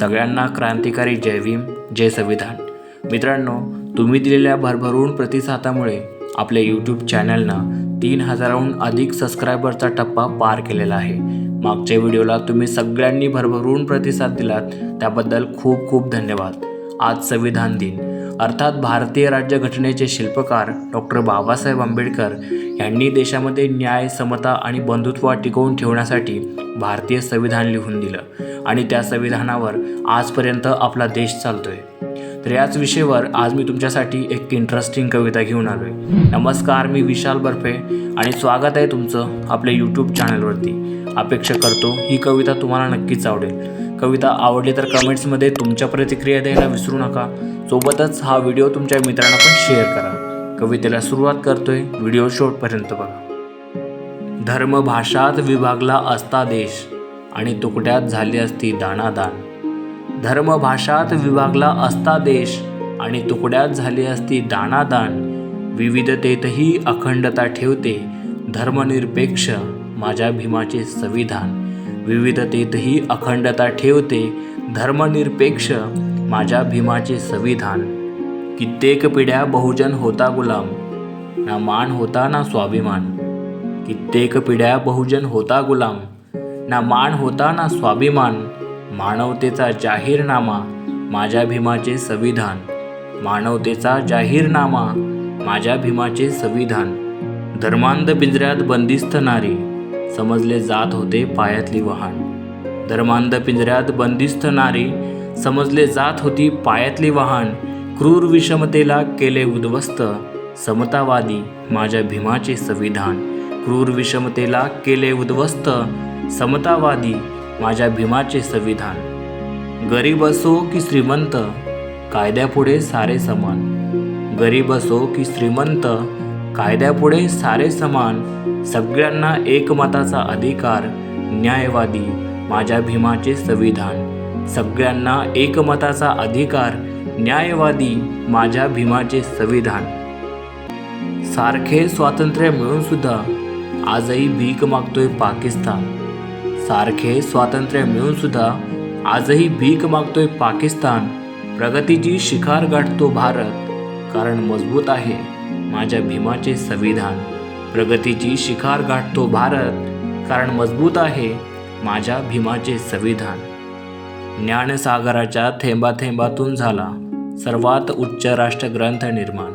सगळ्यांना क्रांतिकारी जय भीम जय संविधान. मित्रांनो तुम्ही दिलेल्या भरभरून प्रतिसादामुळे आपल्या यूट्यूब चॅनलनं तीन हजाराहून अधिक सबस्क्रायबरचा टप्पा पार केलेला आहे. मागच्या व्हिडिओला तुम्ही सगळ्यांनी भरभरून प्रतिसाद दिलात त्याबद्दल खूप खूप धन्यवाद. आज संविधान दिन. अर्थात भारतीय राज्यघटनेचे शिल्पकार डॉक्टर बाबासाहेब आंबेडकर यांनी देशामध्ये न्याय समता आणि बंधुत्व टिकवून ठेवण्यासाठी भारतीय संविधान लिहून दिलं. आणि त्या संविधानावर आजपर्यंत आपला देश चालतोय. तर याच विषयावर आज मी तुमच्यासाठी एक इंटरेस्टिंग कविता घेऊन आलो आहे नमस्कार मी विशाल बर्फे आणि स्वागत आहे तुमचं आपल्या यूट्यूब चॅनलवरती अपेक्षा करतो ही कविता तुम्हाला नक्कीच आवडेल. कविता आवडली तर कमेंट्समध्ये तुमच्या प्रतिक्रिया द्यायला विसरू नका. सोबतच हा व्हिडिओ तुमच्या मित्रांना पण शेअर करा. कवितेला सुरुवात करतोय व्हिडिओ शेवटपर्यंत बघा. धर्म भाषात विभागला असता देश. आणि तुकड्यात झाली असती दाणादान धर्मभाषात विभागला असता देश आणि तुकड्यात झाली असती दाणादान विविधतेतही अखंडता ठेवते धर्मनिरपेक्ष माझ्या भीमाचे संविधान. विविधतेतही अखंडता ठेवते धर्मनिरपेक्ष माझ्या भीमाचे संविधान. कित्येक पिढ्या बहुजन होता गुलाम ना मान होता ना स्वाभिमान. कित्येक पिढ्या बहुजन होता गुलाम ना मान होता ना स्वाभिमान मानवतेचा जाहीरनामा माझ्या भीमाचे संविधान. मानवतेचा जाहीरनामा माझ्या भीमाचे संविधान. धर्मांध पिंजऱ्यात बंदिस्त नारी समजले जात होते पायातली वाहन. धर्मांध पिंजऱ्यात बंदिस्त नारी समजले जात होती पायातली वाहन. क्रूर विषमतेला केले उद्ध्वस्त समतावादी माझ्या भीमाचे संविधान. क्रूर विषमतेला केले उद्ध्वस्त समतावादी माझ्या भीमाचे संविधान. गरीब असो की श्रीमंत कायद्यापुढे सारे समान. गरीब असो की श्रीमंत कायद्यापुढे सारे समान. सगळ्यांना एकमताचा अधिकार न्यायवादी माझ्या भीमाचे संविधान. सगळ्यांना एकमताचा अधिकार न्यायवादी माझ्या भीमाचे संविधान. सारखे स्वातंत्र्य मिळूनसुद्धा आजही भीक मागतोय पाकिस्तान. सारखे स्वातंत्र्य मिळून सुद्धा आजही भीक मागतोय पाकिस्तान. प्रगतीची शिखार गाठतो भारत. कारण मजबूत आहे माझ्या भीमाचे संविधान. प्रगतीची शिखार गाठतो भारत. कारण मजबूत आहे माझ्या भीमाचे संविधान. ज्ञानसागराच्या थेंबाथेंबातून झाला सर्वात उच्च राष्ट्रग्रंथ निर्माण.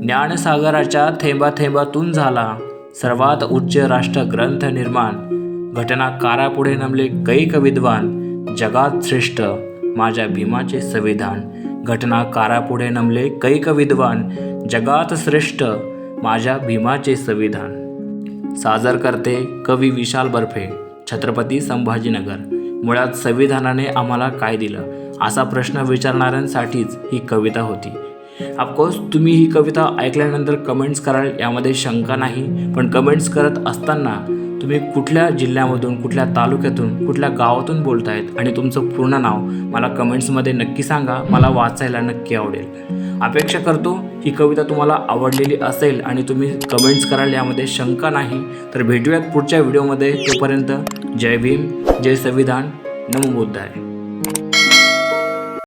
ज्ञानसागराच्या थेंबाथेंबातून झाला सर्वात उच्च राष्ट्रग्रंथ निर्माण. घटनाकारापुढे नमले कैक विद्वान जगात श्रेष्ठ माझ्या भीमाचे संविधान. घटनाकारापुढे नमले कैक विद्वान जगात श्रेष्ठ माझ्या भीमाचे संविधान. सादर करते कवी विशाल बर्फे छत्रपती संभाजीनगर. मुळात संविधानाने आम्हाला काय दिलं? असा प्रश्न विचारणाऱ्यांसाठीच ही कविता होती. ऑफकोर्स तुम्ही ही कविता ऐकल्यानंतर कमेंट्स कराल यामध्ये शंका नाही पण कमेंट्स करत असताना तुम्ही कुठल्या जिल्ह्यामधून कुठल्या तालुक्यातून कुठल्या गावातून बोलतायत आणि तुमचं पूर्ण नाव मला कमेंट्समध्ये नक्की सांगा. मला वाचायला नक्की आवडेल. अपेक्षा करतो ही कविता तुम्हाला आवडलेली असेल आणि तुम्ही कमेंट्स कराल यामध्ये शंका नाही. तर भेटूयात पुढच्या व्हिडिओमध्ये तोपर्यंत जय भीम जय संविधान. नमो आहे